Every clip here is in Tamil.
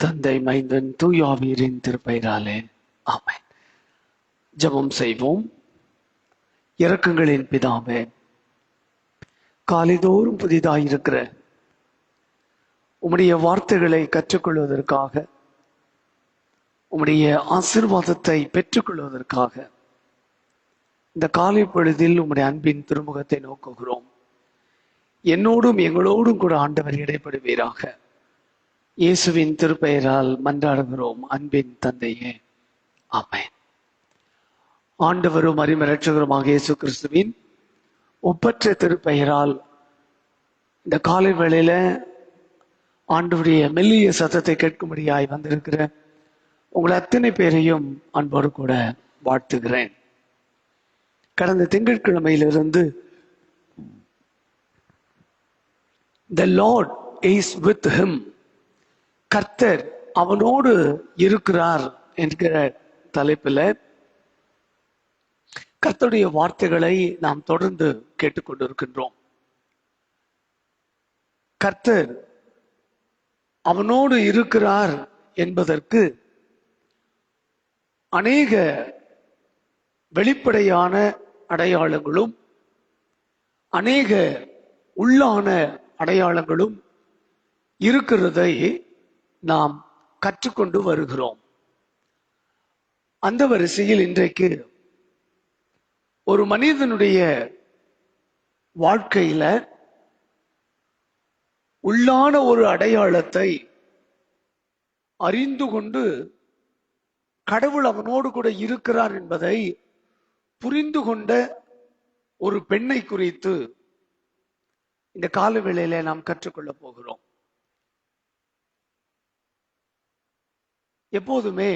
தந்தை மைந்தன் தூயாவீரின் திருப்பெயராலே ஆமை ஜெபம் செய்வோம். இறக்கங்களின் பிதாவே காலைதோறும் புதிதாயிருக்கிற உம்முடைய வார்த்தைகளை கற்றுக்கொள்வதற்காக உம்முடைய ஆசிர்வாதத்தை பெற்றுக்கொள்வதற்காக இந்த காலை பொழுதில் உம்முடைய அன்பின் திருமுகத்தை நோக்குகிறோம். என்னோடும் எங்களோடும் கூட ஆண்டவர் இடைப்படுவீராக. இயேசுவின் திருப்பெயரால் மன்றாடுகிறோம். அன்பின் தந்தையே ஆமேன். ஆண்டவரும் அறிமரட்சகருமாக இயேசு கிறிஸ்துவின் ஒப்பற்ற திருப்பெயரால் இந்த காலை வேளையில ஆண்டவருடைய மெல்லிய சத்தத்தை கேட்கும்படியாய் வந்திருக்கிற உங்களை அத்தனை பேரையும் அன்போடு கூட வாழ்த்துகிறேன். கடந்த திங்கட்கிழமையிலிருந்து the lord is with him கர்த்தர் அவனோடு இருக்கிறார் என்கிற தலைப்பில் கர்த்தருடைய வார்த்தைகளை நாம் தொடர்ந்து கேட்டுக்கொண்டிருக்கின்றோம். கர்த்தர் அவனோடு இருக்கிறார் என்பதற்கு அநேக வெளிப்படையான அடையாளங்களும் அநேக உள்ளான அடையாளங்களும் இருக்கிறதை நாம் கற்றுக்கொண்டு வருகிறோம். அந்த வரிசையில் இன்றைக்கு ஒரு மனிதனுடைய வாழ்க்கையில உள்ளான ஒரு அடையாளத்தை அறிந்து கொண்டு கடவுள் அவனோடு கூட இருக்கிறார் என்பதை புரிந்து கொண்ட ஒரு பெண்ணை குறித்து இந்த கால வேளையில நாம் கற்றுக்கொள்ள போகிறோம். எப்போதுமே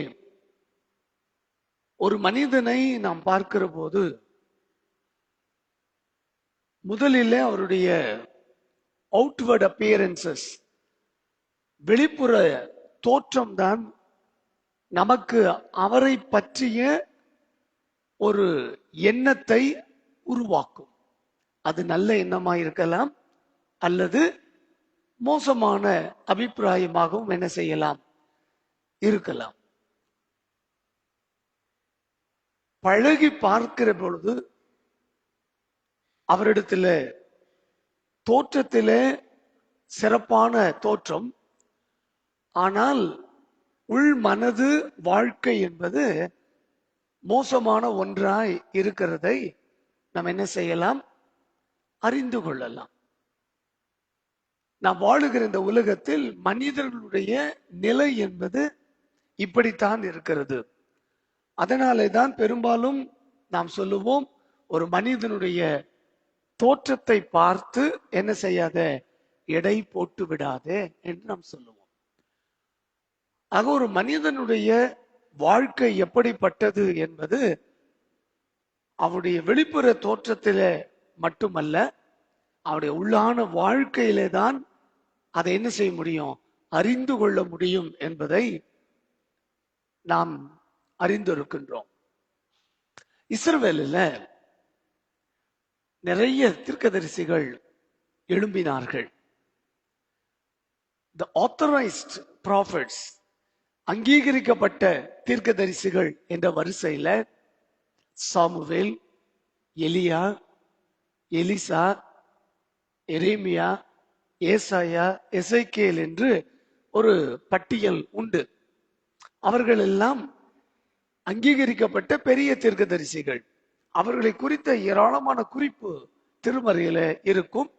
ஒரு மனிதனை நாம் பார்க்கிற போது முதலில் அவருடைய அவுட்வர்ட் அப்பியரன்சஸ் வெளிப்புற தோற்றம்தான் நமக்கு அவரை பற்றிய ஒரு எண்ணத்தை உருவாக்கும். அது நல்ல எண்ணமா இருக்கலாம் அல்லது மோசமான அபிப்பிராயமாகவும் என்ன செய்யலாம்? இருக்கலாம். பழகி பார்க்கிற பொழுது அவரிடத்துல தோற்றத்திலே சிறப்பான தோற்றம். ஆனால் உள் மனது வாழ்க்கை என்பது மோசமான ஒன்றாய் இருக்கிறதை நாம் என்ன செய்யலாம்? அறிந்து கொள்ளலாம். நாம் வாழுகிற இந்த உலகத்தில் மனிதர்களுடைய நிலை என்பது இப்படித்தான் இருக்கிறது. அதனாலே தான் பெரும்பாலும் நாம் சொல்லுவோம் ஒரு மனிதனுடைய தோற்றத்தை பார்த்து என்ன செய்யாத எடை போட்டு விடாதே என்று நாம் சொல்லுவோம். ஆக ஒரு மனிதனுடைய வாழ்க்கை எப்படிப்பட்டது என்பது அவருடைய வெளிப்புற தோற்றத்திலே மட்டுமல்ல அவருடைய உள்ளான வாழ்க்கையிலே தான் அதை என்ன செய்ய முடியும் அறிந்து கொள்ள முடியும் என்பதை நாம் அறிந்திருக்கின்றோம். இஸ்ரவேலில் நிறைய தீர்க்கதரிசிகள் எழும்பினார்கள். த ஆத்தரைஸ்ட் ப்ராஃபிட்ஸ் அங்கீகரிக்கப்பட்ட தீர்க்கதரிசிகள் என்ற வரிசையில சாமுவேல் எலியா எலிசா எரேமியா ஏசாயா எசைக்கேல் என்று ஒரு பட்டியல் உண்டு. அவர்கள் எல்லாம் அங்கீகரிக்கப்பட்ட பெரிய தீர்க்கதரிசிகள். அவர்களை குறித்த ஏராளமான குறிப்பு திருமறையில இருக்கும்.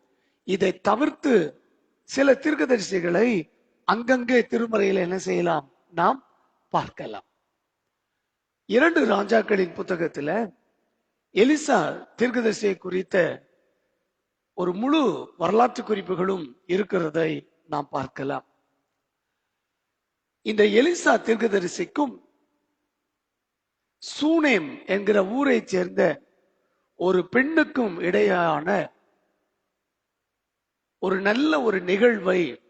இதை தவிர்த்து சில தீர்க்கதரிசிகளை அங்கங்கே திருமறையில என்ன செய்யலாம்? நாம் பார்க்கலாம். இரண்டு ராஜாக்களின் புத்தகத்துல எலிசா தீர்க்கதரிசியை குறித்த ஒரு முழு வரலாற்று குறிப்புகளும் இருக்கிறதை நாம் பார்க்கலாம். இந்த எலிசா தீர்க்கதரிசிக்கும் சூனேம் என்கிற ஊரை சேர்ந்த ஒரு பெண்ணுக்கும் இடையான ஒரு நல்ல ஒரு நிகழ்வை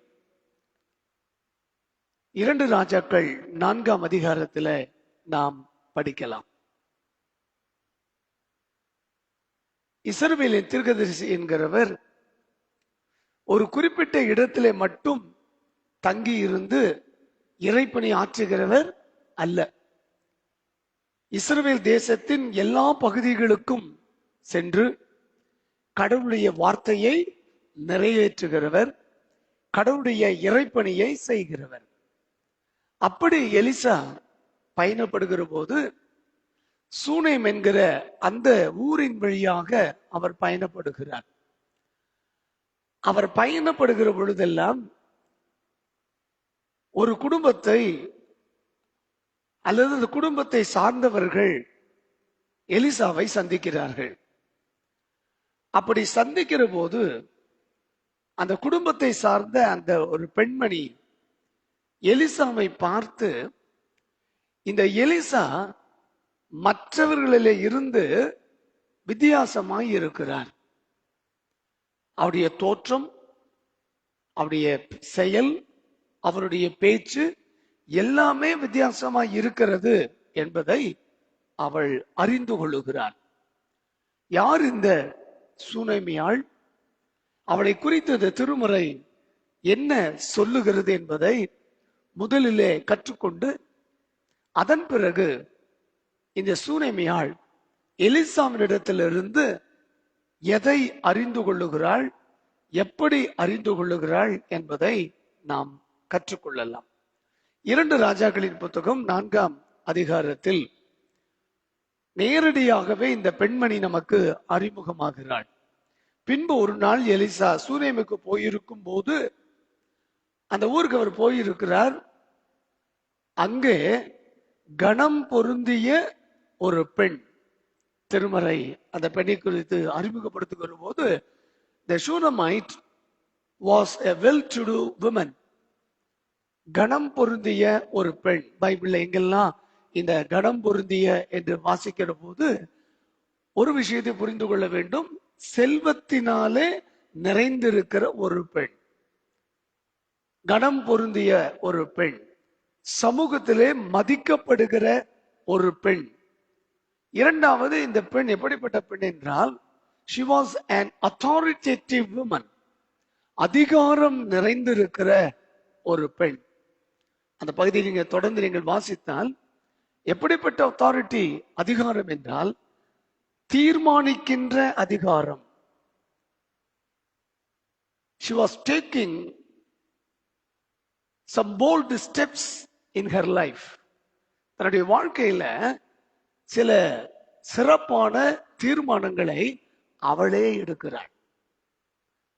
இரண்டு ராஜாக்கள் நான்காம் அதிகாரத்தில் நாம் படிக்கலாம். இசர்வேலின் தீர்க்கதரிசி என்கிறவர் ஒரு குறிப்பிட்ட இடத்திலே மட்டும் தங்கி இருந்து இறைப்பணி ஆற்றுகிறவர் அல்ல. இஸ்ரேல் தேசத்தின் எல்லா பகுதிகளுக்கும் சென்று கடவுளுடைய வார்த்தையை நிறைவேற்றுகிறவர் கடவுளுடைய இறைப்பணியை செய்கிறவர். அப்படி எலிசா பயணப்படுகிற போது சூனேம் என்கிற அந்த ஊரின் வழியாக அவர் பயணப்படுகிறார். அவர் பயணப்படுகிற பொழுதெல்லாம் ஒரு குடும்பத்தை அல்லது அந்த குடும்பத்தை சார்ந்தவர்கள் எலிசாவை சந்திக்கிறார்கள். அப்படி சந்திக்கிற போது அந்த குடும்பத்தை சார்ந்த அந்த ஒரு பெண்மணி எலிசாவை பார்த்து இந்த எலிசா மற்றவர்களிலே இருந்து வித்தியாசமாய் இருக்கிறார். அவருடைய தோற்றம் அவருடைய செயல் அவருடைய பேச்சு எல்லாமே வித்தியாசமா இருக்கிறது என்பதை அவள் அறிந்து கொள்ளுகிறார் யார் இந்த சூனைமியாள்? அவளை குறித்து இந்த திருமுறை என்ன சொல்லுகிறது என்பதை முதலிலே கற்றுக்கொண்டு அதன் பிறகு இந்த சூனைமியாள் எலிசாவினிடத்திலிருந்து எதை அறிந்து கொள்ளுகிறாள் எப்படி அறிந்து கொள்ளுகிறாள் என்பதை நாம் கற்றுக்கொள்ளலாம். இரண்டு ராஜாக்களின் புத்தகம் நான்காம் அதிகாரத்தில் நேரடியாகவே இந்த பெண்மணி நமக்கு அறிமுகமாகிறாள். பின்பு ஒரு நாள் எலிசா சூரியமுக்கு போயிருக்கும் போது அந்த ஊருக்கு அவர் போயிருக்கிறார். அங்கே கணம் பொருந்திய ஒரு பெண் திருமறை அந்த பெண்ணை குறித்து அறிமுகப்படுத்துகிற போது the Shunammite was a well to do women கணம் பொருந்திய ஒரு பெண் பைபிள்ல எங்கெல்லாம் இந்த கணம் பொருந்திய என்று வாசிக்கிற போது ஒரு விஷயத்தை புரிந்து கொள்ள வேண்டும். செல்வத்தினாலே நிறைந்திருக்கிற ஒரு பெண் கணம் பொருந்திய ஒரு பெண் சமூகத்திலே மதிக்கப்படுகிற ஒரு பெண். இரண்டாவது இந்த பெண் எப்படிப்பட்ட பெண் என்றால் she was an authoritative woman அதிகாரம் நிறைந்திருக்கிற ஒரு பெண். அந்த பகுதியை நீங்கள் தொடர்ந்து நீங்கள் வாசித்தால் எப்படிப்பட்ட அத்தாரிட்டி அதிகாரம் என்றால் தீர்மானிக்கின்ற அதிகாரம். She was taking some bold steps in her life. தன்னுடைய வாழ்க்கையில சில சிறப்பான தீர்மானங்களை அவளே எடுக்கிறாள்.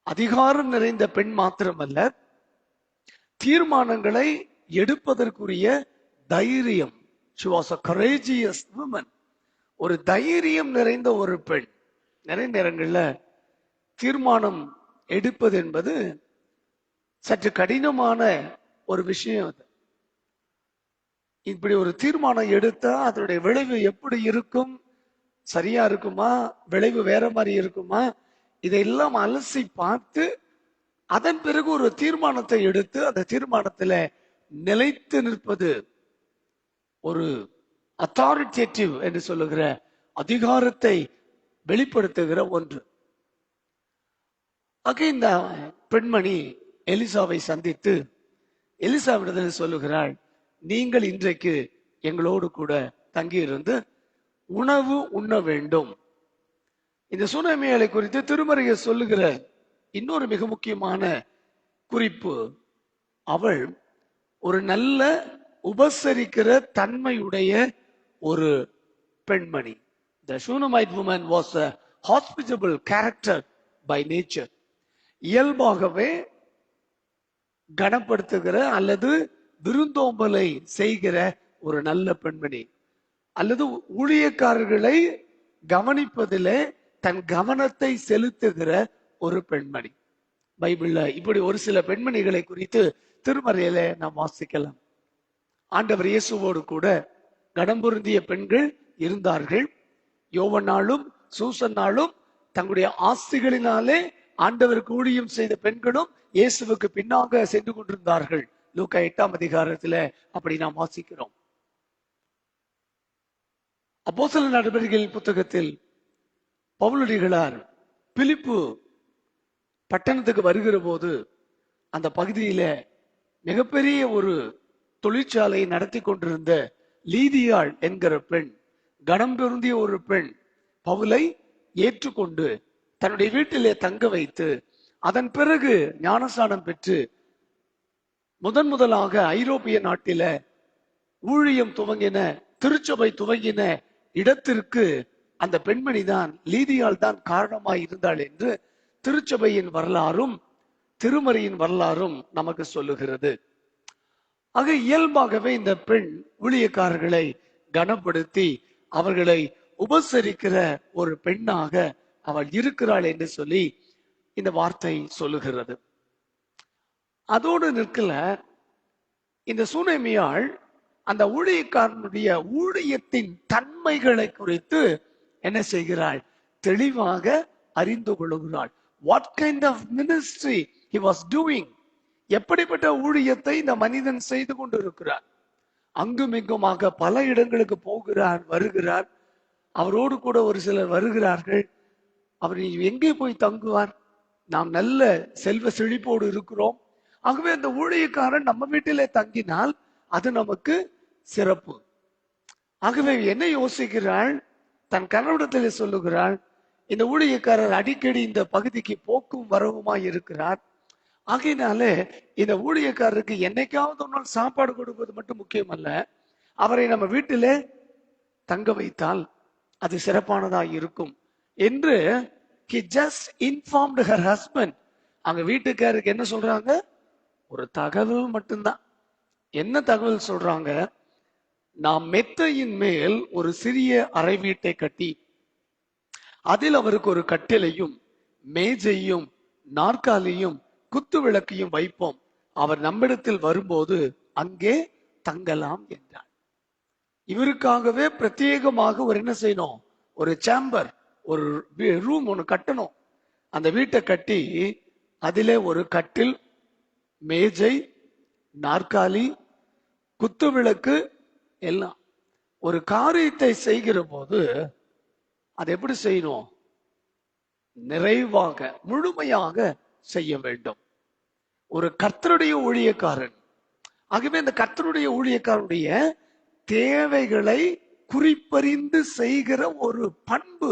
அதிகாரம் நிறைந்த பெண் மாத்திரமல்ல தீர்மானங்களை எடுப்பதற்குரிய தைரியம். She was a courageous woman ஒரு தைரியம் நிறைந்த ஒரு பெண். நிறைய நேரங்கள்ல தீர்மானம் எடுப்பது என்பது சற்று கடினமான ஒரு விஷயம் அது. இப்படி ஒரு தீர்மானம் எடுத்தா அதனுடைய விளைவு எப்படி இருக்கும்? சரியா இருக்குமா? விளைவு வேற மாதிரி இருக்குமா? இதையெல்லாம் அலசி பார்த்து அதன் பிறகு ஒரு தீர்மானத்தை எடுத்து அந்த தீர்மானத்துல நிலைத்து நிற்பது ஒரு அத்தாரிட்டேட்டிவ் என்று சொல்லுகிற அதிகாரத்தை வெளிப்படுத்துகிற ஒன்று. ஆக இந்த பெண்மணி எலிசாவை சந்தித்து எலிசாவிடத்தில் சொல்லுகிறாள் நீங்கள் இன்றைக்கு எங்களோடு கூட தங்கியிருந்து உணவு உண்ண வேண்டும். இந்த சுனமியலை குறித்து திருமறையை சொல்லுகிற இன்னொரு மிக முக்கியமான குறிப்பு அவள் ஒரு நல்ல உபசரிக்கிற தன்மையுடைய ஒரு பெண்மணி. The Shunammite woman was a hospitable character by nature இயல்பாகவே கனப்படுத்துகிற அல்லது விருந்தோம்பலை செய்கிற ஒரு நல்ல பெண்மணி. அல்லது ஊழியக்காரர்களை கவனிப்பதிலே தன் கவனத்தை செலுத்துகிற ஒரு பெண்மணி. பைபிள்ல இப்படி ஒரு சில பெண்மணிகளை குறித்து திருமறையில நாம் வாசிக்கலாம். ஆண்டவர் இயேசுவோடு கூட கடம்புருந்திய பெண்கள் இருந்தார்கள். யோவனாலும் சூசன்னாலும் தங்களுடைய ஆஸ்திகளினாலே ஆண்டவருக்கு ஊழியம் செய்த பெண்களும் இயேசுவுக்கு பின்னாக சென்று கொண்டிருந்தார்கள். லூக்கா எட்டாம் அதிகாரத்துல அப்படி நாம் வாசிக்கிறோம். அப்போசல நடவடிக்கைகள் புத்தகத்தில் பவுலடிகளார் பிலிப்பு பட்டணத்துக்கு வருகிற போது அந்த பகுதியில மிகப்பெரிய ஒரு தொழிற்சாலையை நடத்தி கொண்டிருந்த லீதியாள் என்கிற பெண் கனம் பெருந்திய ஒரு பெண் பவுலை ஏற்றுக்கொண்டு தன்னுடைய வீட்டிலே தங்க வைத்து அதன் பிறகு ஞானஸ்தானம் பெற்று முதன் முதலாக ஐரோப்பிய நாட்டில ஊழியம் துவங்கின திருச்சபை துவங்கின இடத்திற்கு அந்த பெண்மணி தான் லீதியால் தான் காரணமாய் இருந்தாள் என்று திருச்சபையின் வரலாறும் திருமறையின் வரலாறும் நமக்கு சொல்லுகிறது. ஆக இயல்பாகவே இந்த பெண் ஊழியக்காரர்களை கனப்படுத்தி அவர்களை உபசரிக்கிற ஒரு பெண்ணாக அவள் இருக்கிறாள் என்று சொல்லி இந்த வார்த்தை சொல்லுகிறது. அதோடு நிற்கல இந்த சூனமியாள் அந்த ஊழியக்காரனுடைய ஊழியத்தின் தன்மைகளை குறித்து என்ன செய்கிறாள்? தெளிவாக அறிந்து கொள்கிறாள். What kind of ministry he was doing எப்படிப்பட்ட ஊழியத்தை இந்த மனிதன் செய்து கொண்டிருக்கிறார். அங்கும் இங்குமாக பல இடங்களுக்கு போகிறார் வருகிறார். அவரோடு கூட ஒரு சிலர் வருகிறார்கள். அவர் எங்கே போய் தங்குவார்? நாம் நல்ல செல்வ செழிப்போடு இருக்கிறோம். ஆகவே அந்த ஊழியக்காரன் நம்ம வீட்டிலே தங்கினால் அது நமக்கு சிறப்பு. ஆகவே என்ன யோசிக்கிறாள்? தன் கணவனிடத்திலே சொல்லுகிறாள் இந்த ஊழியக்காரர் அடிக்கடி இந்த பகுதிக்கு போக்கும் வரவுமாய் இருக்கிறார். ஆகையினாலே இந்த ஊழியக்காரருக்கு என்னைக்காவது ஒரு நாள் சாப்பாடு கொடுப்பது மட்டும் முக்கியம் அல்ல அவரை நம்ம வீட்டிலே தங்க வைத்தால் அது சிறப்பானதா இருக்கும் என்று he just informed her husband அங்க வீட்டுக்காருக்கு என்ன சொல்றாங்க? ஒரு தகவல் மட்டும்தான். என்ன தகவல் சொல்றாங்க? நாம் மெத்தையின் மேல் ஒரு சிறிய அறை வீட்டை கட்டி அதில் அவருக்கு ஒரு கட்டிலையும் மேஜையும் நாற்காலியும் குத்து விளக்கையும் வைப்போம். அவர் நம்மிடத்தில் வரும்போது அங்கே தங்கலாம் என்றார். இவருக்காகவே பிரத்யேகமாக ஒரு என்ன செய்யணும்? ஒரு சேம்பர் ஒரு ரூம் ஒன்று கட்டணும். அந்த வீட்டை கட்டி அதிலே ஒரு கட்டில் மேஜை நாற்காலி குத்து விளக்கு எல்லாம். ஒரு காரியத்தை செய்கிற போது அதை எப்படி செய்யணும்? நிறைவாக முழுமையாக செய்ய வேண்டும். ஒரு கர்த்தருடைய ஊழியக்காரன். ஆகவே இந்த கர்த்தருடைய ஊழியக்காரனுடைய தேவைகளை குறிப்பறிந்து செய்கிற ஒரு பண்பு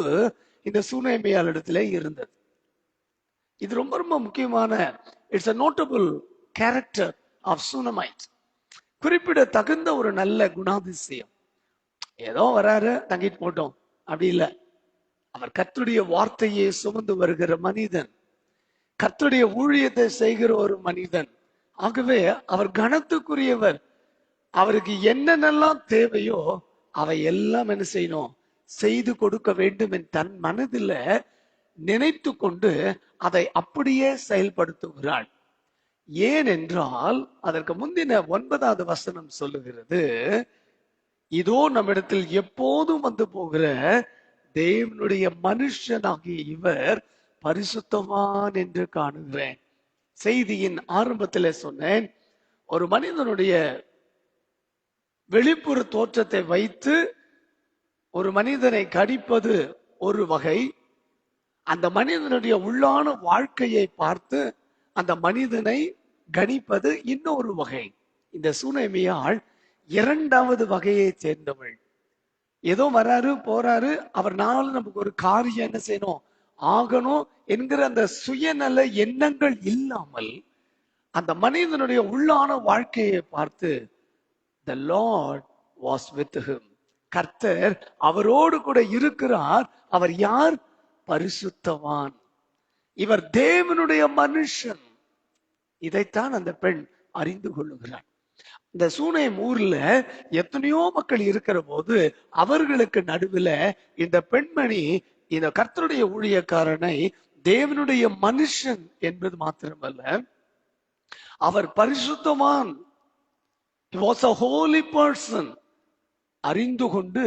இந்த சூனேமியால் இடத்துல இருந்தது. இது ரொம்ப ரொம்ப முக்கியமான it's a notable character of Shunammite குறிப்பிட தகுந்த ஒரு நல்ல குணாதிசயம். ஏதோ வராரு தங்கிட்டு போட்டோம். அப்படி இல்லை. அவர் கர்த்தருடைய வார்த்தையை சுமந்து வருகிற மனிதன். கத்துடைய ஊழியத்தை செய்கிற ஒரு மனிதன். ஆகவே அவர் கனத்துக்குரியவர். அவருக்கு என்னென்னலாம் தேவையோ அவை எல்லாம் என்ன செய்யணும்? செய்து கொடுக்க வேண்டும் என் தன் மனதில் நினைத்து கொண்டு அதை அப்படியே செயல்படுத்துகிறாள். ஏனென்றால் அதற்கு முந்தின ஒன்பதாவது வசனம் சொல்லுகிறது இதோ நம்மிடத்தில் எப்போதும் வந்து போகிற தேவனுடைய மனுஷனாகிய இவர் பரிசுத்தவான் என்று காணுகிறேன். செய்தியின் ஆரம்பத்தில் சொன்னேன் ஒரு மனிதனுடைய வெளிப்புற தோற்றத்தை வைத்து ஒரு மனிதனை கடிப்பது ஒரு வகை அந்த மனிதனுடைய உள்ளான வாழ்க்கையை பார்த்து அந்த மனிதனை கணிப்பது இன்னொரு வகை. இந்த சூனேமியாள் இரண்டாவது வகையை சேர்ந்தவள். ஏதோ வராரு போறாரு அவர் நாள் நமக்கு ஒரு காரியம் என்ன செய்யணும்? ஆகணும் என்கிற அந்த சுயநல எண்ணங்கள் இல்லாமல் அந்த மனிதனுடைய உள்ளான வாழ்க்கையை பார்த்து the lord was with him கர்த்தர் அவரோடு கூட இருக்கிறார். அவர் யார்? பரிசுத்தவான். இவர் தேவனுடைய மனுஷன். இதைத்தான் அந்த பெண் அறிந்து கொள்ளுகிறார் இந்த சூனை ஊர்ல எத்தனையோ மக்கள் இருக்கிற போது அவர்களுக்கு நடுவுல இந்த பெண்மணி இந்த கர்த்தருடைய ஊழியக்காரனை தேவனுடைய மனுஷன் என்பது மாத்திரமல்ல அவர் பரிசுத்தவான். வாஸ் அ ஹோலி பர்சன் அறிந்து கொண்டு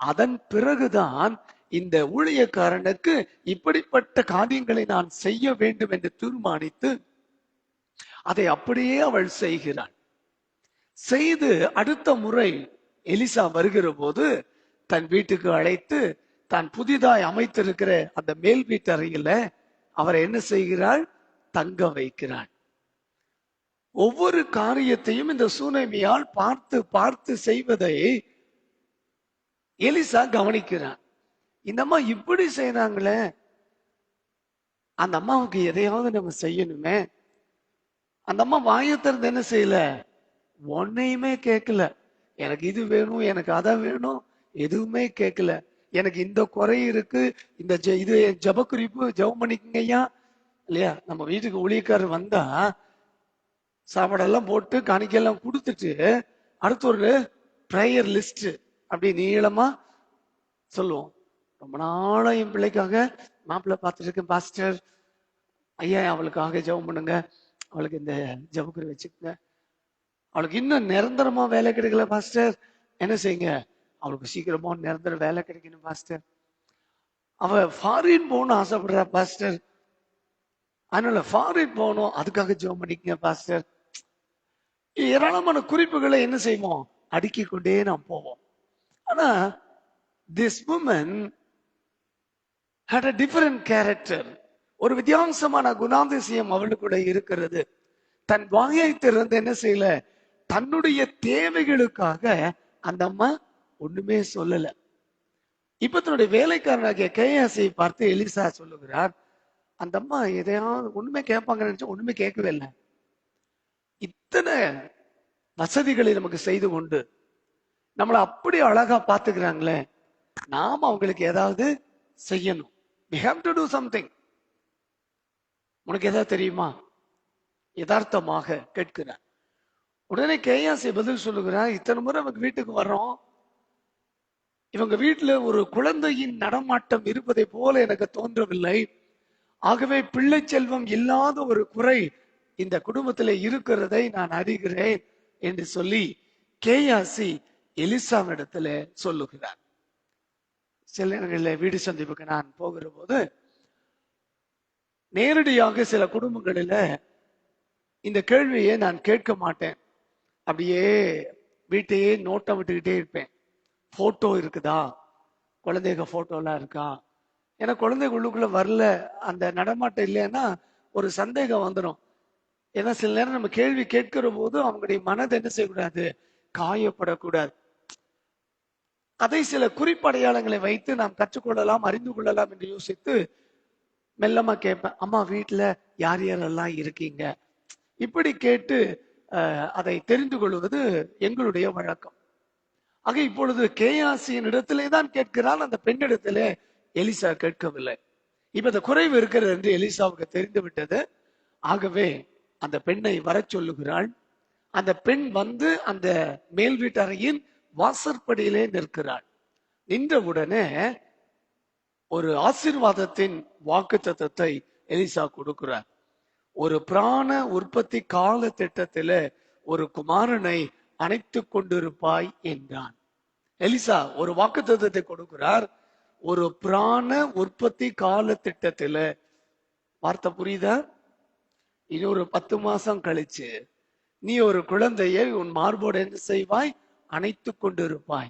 அதன் பிறகுதான் இந்த ஊழியக்காரனுக்கு இப்படிப்பட்ட காரியங்களை நான் செய்ய வேண்டும் என்று தீர்மானித்து அதை அப்படியே அவள் செய்கிறாள். செய்து அடுத்த முறை எலிசா வருகிற போது தன் வீட்டுக்கு அழைத்து தான். புதிதாய் அமைத்திருக்கிற அந்த மேல் வீட்டு அறையில அவரை என்ன செய்கிறாள்? தங்க வைக்கிறாள். ஒவ்வொரு காரியத்தையும் இந்த சூனமியால் பார்த்து பார்த்து செய்வதை எலிசா கவனிக்கிறான். இந்த அம்மா இப்படி செய்யறாங்களே அந்த அம்மாவுக்கு எதையாவது நம்ம செய்யணுமே? அந்த அம்மா வாயை திறந்து என்ன செய்யல? ஒன்னையுமே கேட்கல. எனக்கு இது வேணும் எனக்கு அதை வேணும் எதுவுமே கேட்கல. எனக்கு இந்த குறை இருக்கு இந்த ஜெ- இது ஜப குறிப்பு ஜெபம் பண்ணிக்கங்க ஐயா. இல்லையா? நம்ம வீட்டுக்கு ஊழியக்காரர் வந்தா சாப்பாடெல்லாம் போட்டு காணிக்கையெல்லாம் கொடுத்துட்டு அடுத்து ஒரு ப்ரேயர் லிஸ்ட் அப்படி நீளமா சொல்லுவோம். ரொம்ப நாளா என் பிள்ளைக்காக மாப்பிள்ளை பார்த்துட்டு இருக்கேன் பாஸ்டர் ஐயா அவளுக்காக ஜெபம் பண்ணுங்க. அவளுக்கு இந்த ஜபக்குறி வச்சுக்கோங்க. அவளுக்கு இன்னும் நிரந்தரமா வேலை கிடைக்கல பாஸ்டர் என்ன செய்யுங்க? அவளுக்கு சீக்கிரமா நிரந்தர வேலை கிடைக்கணும் பாஸ்டர். அவ ஃபாரின் போகணும்னு ஆசைப்படுறா பாஸ்டர். அதனால ஃபாரின் போகணும் அதுக்காக ஜோம் பண்ணிக்கங்க பாஸ்டர். ஏராளமான குறிப்புகளை என்ன செய்வோம்? அடுக்கி கொண்டே நாம் போவோம். ஆனா this woman had a different character ஒரு வித்தியாசமான குணாதிசயம் அவளுக்குள்ள இருக்கிறது. தன் வாயை திறந்து என்ன செய்யல? தன்னுடைய தேவைகளுக்காக அந்த அம்மா ஒண்ணுமே சொல்லல. இப்ப தன்னுடைய வேலைக்காரனாகிய கேயாசியை பார்த்து எலிசா சொல்லுகிறார் அந்த அம்மா எதையாவது ஒண்ணுமே கேட்பாங்கன்னு நினைச்சா ஒண்ணுமே கேட்கவே இல்லை. இத்தனை வசதிகளை நமக்கு செய்து கொண்டு நம்மளை அப்படி அழகா பாத்துக்கிறாங்களே நாம அவங்களுக்கு ஏதாவது செய்யணும். We have to do something உனக்கு ஏதாவது தெரியுமா? யதார்த்தமாக கேட்கிறார். உடனே கேயாசி பதில் சொல்லுகிறார் இத்தனை முறை நமக்கு வீட்டுக்கு வர்றோம். இவங்க வீட்டுல ஒரு குழந்தையின் நடமாட்டம் இருப்பதை போல எனக்கு தோன்றவில்லை. ஆகவே பிள்ளை செல்வம் இல்லாத ஒரு குறை இந்த குடும்பத்தில் இருக்கிறதை நான் அறிகிறேன் என்று சொல்லி கேயாசி எலிசாவிடத்துல சொல்லுகிறார். சில நேரங்களில் வீடு சந்திப்புக்கு நான் போகிற போது நேரடியாக சில குடும்பங்களில இந்த கேள்வியை நான் கேட்க மாட்டேன். அப்படியே வீட்டையே நோட்டம் விட்டுக்கிட்டே இருப்பேன். போட்டோ இருக்குதா? குழந்தைங்க ஃபோட்டோலாம் எல்லாம் இருக்கா? ஏன்னா குழந்தைங்க உள்ளுக்குள்ளே வரல. அந்த நடமாட்டம் இல்லைன்னா ஒரு சந்தேகம் வந்துடும் ஏன்னா சில நேரம் நம்ம கேள்வி கேட்கிற போது அவங்களுடைய மனதை என்ன செய்யக்கூடாது? காயப்படக்கூடாது. அதை சில குறிப்படையாளங்களை வைத்து நாம் கற்றுக்கொள்ளலாம் அறிந்து கொள்ளலாம் என்று யோசித்து மெல்லமா கேட்பேன். அம்மா வீட்டில் யார் யாரெல்லாம் இருக்கீங்க? இப்படி கேட்டு அதை தெரிந்து கொள்வது எங்களுடைய வழக்கம். ஆக இப்பொழுது கேயாசியின் இடத்திலே தான் கேட்கிறான். அந்த பெண்ணிடத்திலே எலிசா கேட்கவில்லை. இப்ப இந்த குறைவு இருக்கிறது என்று எலிசாவுக்கு தெரிந்து விட்டது ஆகவே அந்த பெண்ணை வர சொல்லுகிறாள். அந்த பெண் வந்து அந்த மேல் வீட்டறையின் வாசற்படியிலே நிற்கிறாள். நின்றவுடனே ஒரு ஆசீர்வாதத்தின் வாக்கு தத்துவத்தை எலிசா கொடுக்கிறார். ஒரு பிராண உற்பத்தி கால திட்டத்தில ஒரு குமாரனை அணைத்துக் கொண்டிருப்பாய் என்றான். எலிசா ஒரு வாக்கு தத்துவத்தை கொடுக்கிறார். ஒரு பிராண உற்பத்தி கால திட்டத்துல வார்த்தை புரியுதா? இனி ஒரு பத்து மாசம் கழிச்சு நீ ஒரு குழந்தையை உன் மார்போடு என்ன செய்வாய்? அணைத்துக் கொண்டிருப்பாய்.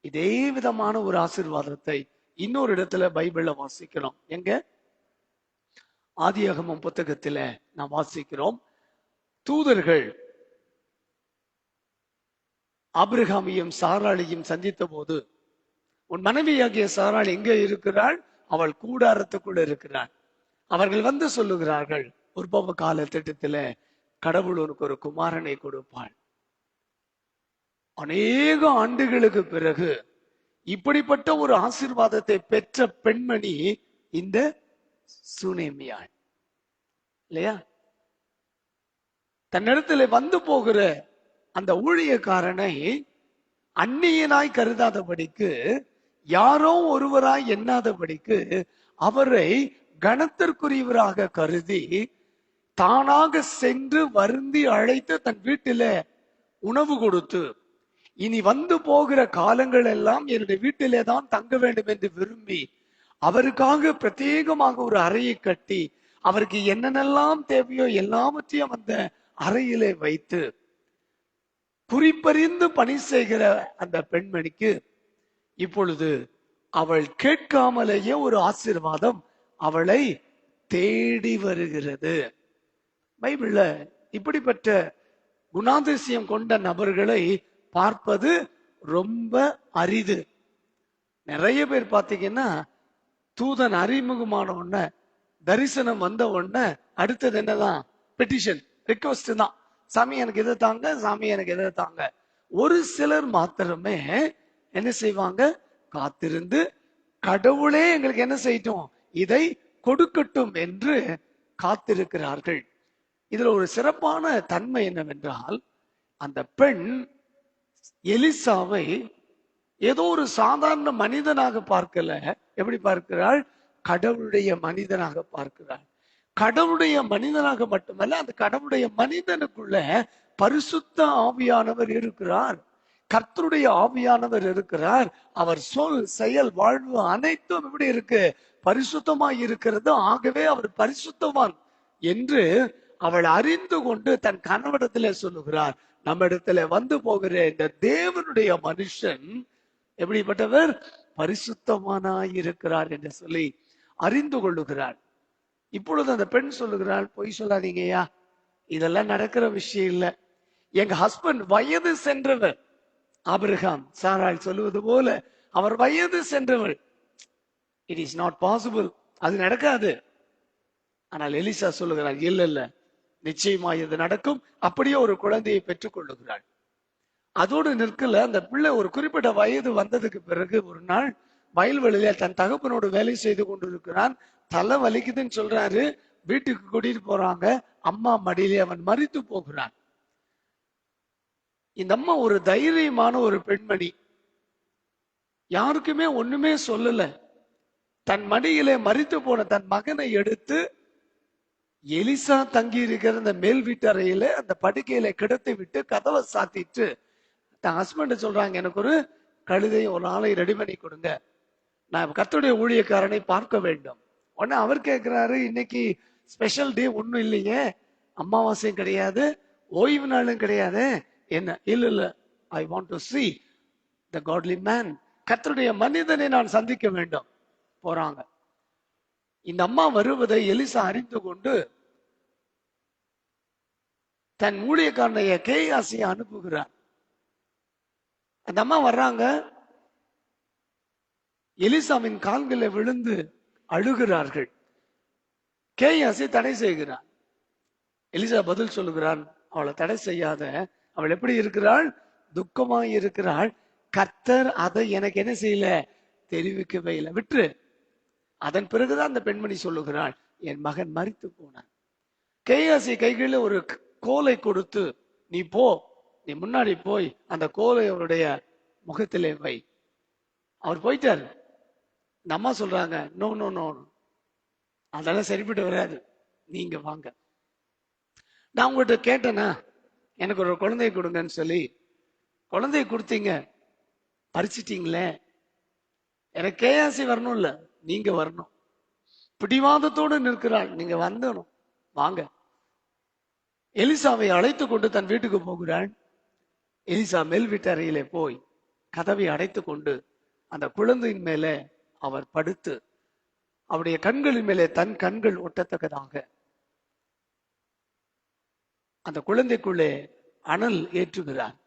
இதே விதமான ஒரு ஆசீர்வாதத்தை இன்னொரு இடத்துல பைபிள்ல வாசிக்கிறோம். எங்க? ஆதியாகமம் புத்தகத்துல நாம் வாசிக்கிறோம். தூதர்கள் ஆபிரகாமையும் சாராளியும் சந்தித்த போது உன் மனைவியாகிய சாராள் எங்கே இருக்கிறாள்? அவள் கூடாரத்துக்குள்ள இருக்கிறாள். அவர்கள் வந்து சொல்லுகிறார்கள் உற்பவ கால திட்டத்துல கடவுள் உனக்கு ஒரு குமாரனை கொடுப்பாள். அநேக ஆண்டுகளுக்கு பிறகு இப்படிப்பட்ட ஒரு ஆசீர்வாதத்தை பெற்ற பெண்மணி இந்த சுனேமியாள். இல்லையா? தன்னிடத்துல வந்து போகிற அந்த ஊழியக்காரனை அந்நியனாய் கருதாதபடிக்கு யாரோ ஒருவராய் எண்ணாதபடிக்கு அவரை கணத்திற்குரியவராக கருதி தானாக சென்று வருந்தி அழைத்து தன் வீட்டில உணவு கொடுத்து இனி வந்து போகிற காலங்கள் எல்லாம் என்னுடைய வீட்டிலே தான் தங்க வேண்டும் என்று விரும்பி அவருக்காக பிரத்யேகமாக ஒரு அறையை கட்டி அவருக்கு என்னென்னலாம் தேவையோ எல்லாவற்றையும் அந்த அறையிலே வைத்து குறிப்பறிந்து பணி செய்கிற அந்த பெண்மணிக்கு இப்பொழுது அவள் கேட்காமலேயே ஒரு ஆசீர்வாதம் அவளை தேடி வருகிறது. பைபிள்ல இப்படிப்பட்ட குணாதிசயம் கொண்ட நபர்களை பார்ப்பது ரொம்ப அரிது. நிறைய பேர் பார்த்தீங்கன்னா தூதன் அறிமுகமான உடனே தரிசனம் வந்த உடனே அடுத்தது என்னதான்? பெட்டிஷன் ரிக்வஸ்ட் தான். சாமி எனக்கு எதை தாங்க? சாமி எனக்கு எதை தாங்க? ஒரு சிலர் மாத்திரமே என்ன செய்வாங்க? காத்திருந்து கடவுளே எங்களுக்கு என்ன செய்யட்டும்? இதை கொடுக்கட்டும் என்று காத்திருக்கிறார்கள். இதுல ஒரு சிறப்பான தன்மை என்னவென்றால் அந்த பெண் எலிசாவை ஏதோ ஒரு சாதாரண மனிதனாக பார்க்கல. எப்படி பார்க்கிறாள்? கடவுளுடைய மனிதனாக பார்க்கிறாள். கடவுளுடைய மனிதனாக மட்டுமல்ல அந்த கடவுளுடைய மனிதனுக்குள்ள பரிசுத்த ஆவியானவர் இருக்கிறார். கர்த்தருடைய ஆவியானவர் இருக்கிறார். அவர் சொல் செயல் வாழ்வு அனைத்தும் எப்படி இருக்கு. பரிசுத்தமாய் இருக்கிறது. ஆகவே அவர் பரிசுத்தவான் என்று அவள் அறிந்து கொண்டு தன் கணவனிடத்திலே சொல்லுகிறார். நம்ம இடத்துல வந்து போகிற இந்த தேவனுடைய மனுஷன் எப்படிப்பட்டவர்? பரிசுத்தமானாய் இருக்கிறார் என்று சொல்லி அறிந்து கொள்ளுகிறார். இப்பொழுது அந்த பெண் சொல்லுகிறாள் பொய் சொல்லாதீங்கய்யா. இதெல்லாம் நடக்கிற விஷயம் இல்ல. எங்க ஹஸ்பண்ட் வயது சென்றவர். அபிரஹாம் சாராள் சொல்லுவது போல அவர் வயது சென்றவர். இட் இஸ் நாட் பாசிபிள் அது நடக்காது. ஆனால் எலிசா சொல்லுகிறார் இல்ல இல்ல. நிச்சயமா இது நடக்கும். அப்படியே ஒரு குழந்தையை பெற்றுக் கொள்ளுகிறாள். அதோடு நிற்கல அந்த பிள்ளை ஒரு குறிப்பிட்ட வயது வந்ததுக்கு பிறகு ஒரு நாள் வயல்வெளியில தன் தகப்பனோட வேலை செய்து கொண்டிருக்கிறான். தலை வலிக்குதுன்னு சொல்றாரு. வீட்டுக்கு கூட்டிட்டு போறாங்க. அம்மா மடியிலே அவன் மறித்து போகிறான். இந்த அம்மா ஒரு தைரியமான ஒரு பெண்மணி. யாருக்குமே ஒண்ணுமே சொல்லல. தன் மடியிலே மறித்து போன தன் மகனை எடுத்து எலிசா தங்கி இருக்கிற அந்த மேல் வீட்டறையில அந்த படுக்கையில கிடத்தி விட்டு கதவை சாத்திட்டு தன் ஹஸ்பண்ட் சொல்றாங்க எனக்கு ஒரு கழுதையும் ஒரு ஆளை ரெடி பண்ணி கொடுங்க. நான் கத்துடைய ஊழியக்காரனை பார்க்க வேண்டும். உடனே அவர் கேட்கிறாரு இன்னைக்கு ஸ்பெஷல் டே ஒன்றும் இல்லையே. அமாவாசையும் கிடையாது ஓய்வு நாளும் கிடையாது. என்ன? இல்ல இல்ல. I want to see the godly man கத்தருடைய மனிதனை நான் சந்திக்க வேண்டும். போறாங்க. இந்த அம்மா வருவதை எலிசா அறிந்து கொண்டு தன் ஊழியக்காரனைய கேயாசியை அனுப்புகிறார். அந்த அம்மா வர்றாங்க. எலிசாவின் கால்களை விழுந்து அழுகிறார்கள். கேயாசி தடை செய்கிறார் எலிசா பதில் சொல்லுகிறான் அவளை தடை செய்யாத. அவள் எப்படி இருக்கிறாள்? துக்கமாய் இருக்கிறாள். கர்த்தர் அதை எனக்கு என்ன செய்யல? தெரிவிக்கவே இல்லை. விட்டுரு அதன் பிறகுதான் அந்த பெண்மணி சொல்லுகிறாள் என் மகன் மறித்து போனான். கேயாசி கைகளில் ஒரு கோலை கொடுத்து நீ போ. நீ முன்னாடி போய் அந்த கோலை அவருடைய முகத்திலே வை. அவர் போயிட்டாரு. இந்த அம்மா சொல்றாங்க நோ நோ நோ அதெல்லாம் சரிப்பட்டு வராது. நீங்க வாங்க. நான் உங்கள்கிட்ட கேட்டேன்னா எனக்கு ஒரு குழந்தைய கொடுங்கன்னு சொல்லி. குழந்தைய கொடுத்தீங்க. பறிச்சிட்டீங்களே. எனக்கு கேஆசி வரணும் இல்லை. நீங்க வரணும். பிடிவாதத்தோடு நிற்கிறாள். நீங்க வந்தணும் வாங்க. எலிசாவை அழைத்து கொண்டு தன் வீட்டுக்கு போகிறாள். எலிசா மேல் வீட்டு அறையிலே போய் கதவை அடைத்து கொண்டு அந்த குழந்தையின் மேலே அவர் படுத்து அவருடைய கண்களின் மேலே தன் கண்கள் ஒட்டத்தக்கதாக. அந்த குழந்தைக்குள்ளே அனல் ஏற்றுகிறார்.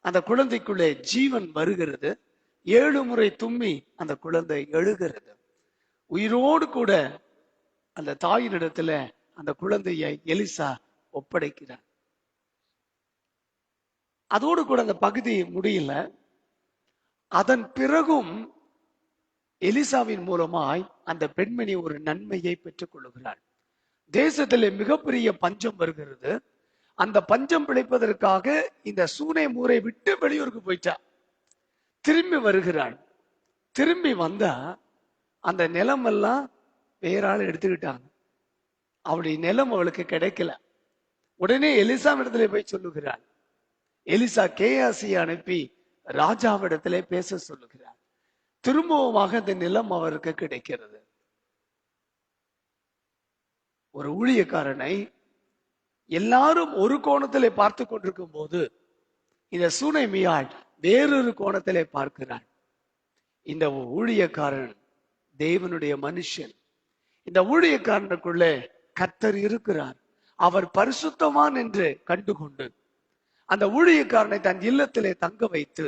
அந்த குழந்தைக்குள்ளே ஜீவன் வருகிறது. ஏழு முறை தும்மி அந்த குழந்தை எழுகிறது. உயிரோடு கூட அந்த தாயினிடத்துல அந்த குழந்தையை எலிசா ஒப்படைக்கிறார். அதோடு கூட அந்த பகுதி முடியல. அதன் பிறகும் எலிசாவின் மூலமாய் அந்த பெண்மணி ஒரு நன்மையை பெற்றுக் கொள்ளுகிறாள். தேசத்திலே மிகப்பெரிய பஞ்சம் வருகிறது. அந்த பஞ்சம் பிழைப்பதற்காக இந்த சூனை மூரை விட்டு வெளியூருக்கு போயிட்டா. திரும்பி வருகிறாள். திரும்பி வந்தா அந்த நிலம் எல்லாம் வேற எடுத்துக்கிட்டாங்க. அவளுடைய நிலம் அவளுக்கு கிடைக்கல. உடனே எலிசா இடத்துல போய் சொல்லுகிறாள். எலிசா கேஆசியை அனுப்பி ராஜாவிடத்திலே பேச சொல்லுகிறார் திரும்பவுமாக அந்த நிலம் அவருக்கு கிடைக்கிறது. ஒரு ஊழியக்காரனை எல்லாரும் ஒரு கோணத்திலே பார்த்து கொண்டிருக்கும் போது இந்த சூனைமியாள் வேறொரு கோணத்திலே பார்க்கிறான். இந்த ஊழியக்காரன் தேவனுடைய மனுஷன். இந்த ஊழியக்காரனுக்குள்ளே கத்தர் இருக்கிறார். அவர் பரிசுத்தவான் என்று கண்டுகொண்டு அந்த ஊழியக்காரனை தன் இல்லத்திலே தங்க வைத்து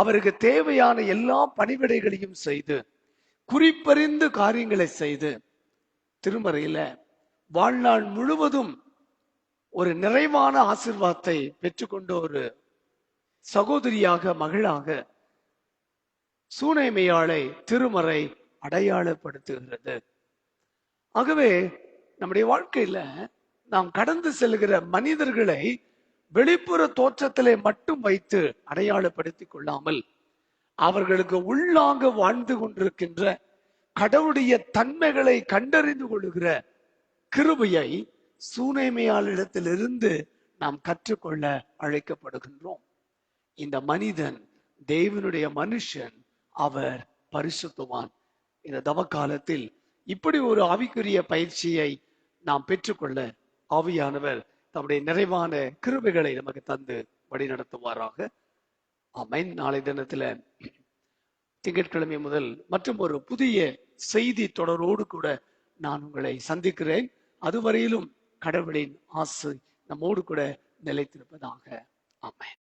அவருக்கு தேவையான எல்லா பணிவிடைகளையும் செய்து குறிப்பறிந்து காரியங்களை செய்து திருமறையில வாழ்நாள் முழுவதும் ஒரு நிறைவான ஆசிர்வாதத்தை பெற்றுக்கொண்ட ஒரு சகோதரியாக மகளாக சூனைமையாளை திருமறை அடையாளப்படுத்துகிறது. ஆகவே நம்முடைய வாழ்க்கையில நாம் கடந்து செல்கிற மனிதர்களை வெளிப்புற தோற்றத்திலே மட்டும் வைத்து அடையாளப்படுத்திக் கொள்ளாமல் அவர்களுக்கு உள்ளாக வாழ்ந்து கொண்டிருக்கின்ற கடவுளுடைய தன்மைகளை கண்டறிந்து கொள்ளுகிற கிருபையை சூனைமையாளிடத்திலிருந்து நாம் கற்றுக்கொள்ள அழைக்கப்படுகின்றோம். இந்த மனிதன் தேவனுடைய மனுஷன் அவர் பரிசுத்துவான். இந்த தவ காலத்தில் இப்படி ஒரு ஆவிக்குரிய பயிற்சியை நாம் பெற்றுக்கொள்ள ஆவியானவர் தம்முடைய நிறைவான கிருபைகளை நமக்கு தந்து வழி நடத்துவாராக அமைன் நாளை தினத்துல திங்கட்கிழமை முதல் மற்றும் ஒரு புதிய செய்தி தொடரோடு கூட நான் உங்களை சந்திக்கிறேன். அதுவரையிலும் கடவுளின் ஆசை நம்மோடு கூட நிலைத்திருப்பதாக. அமைன்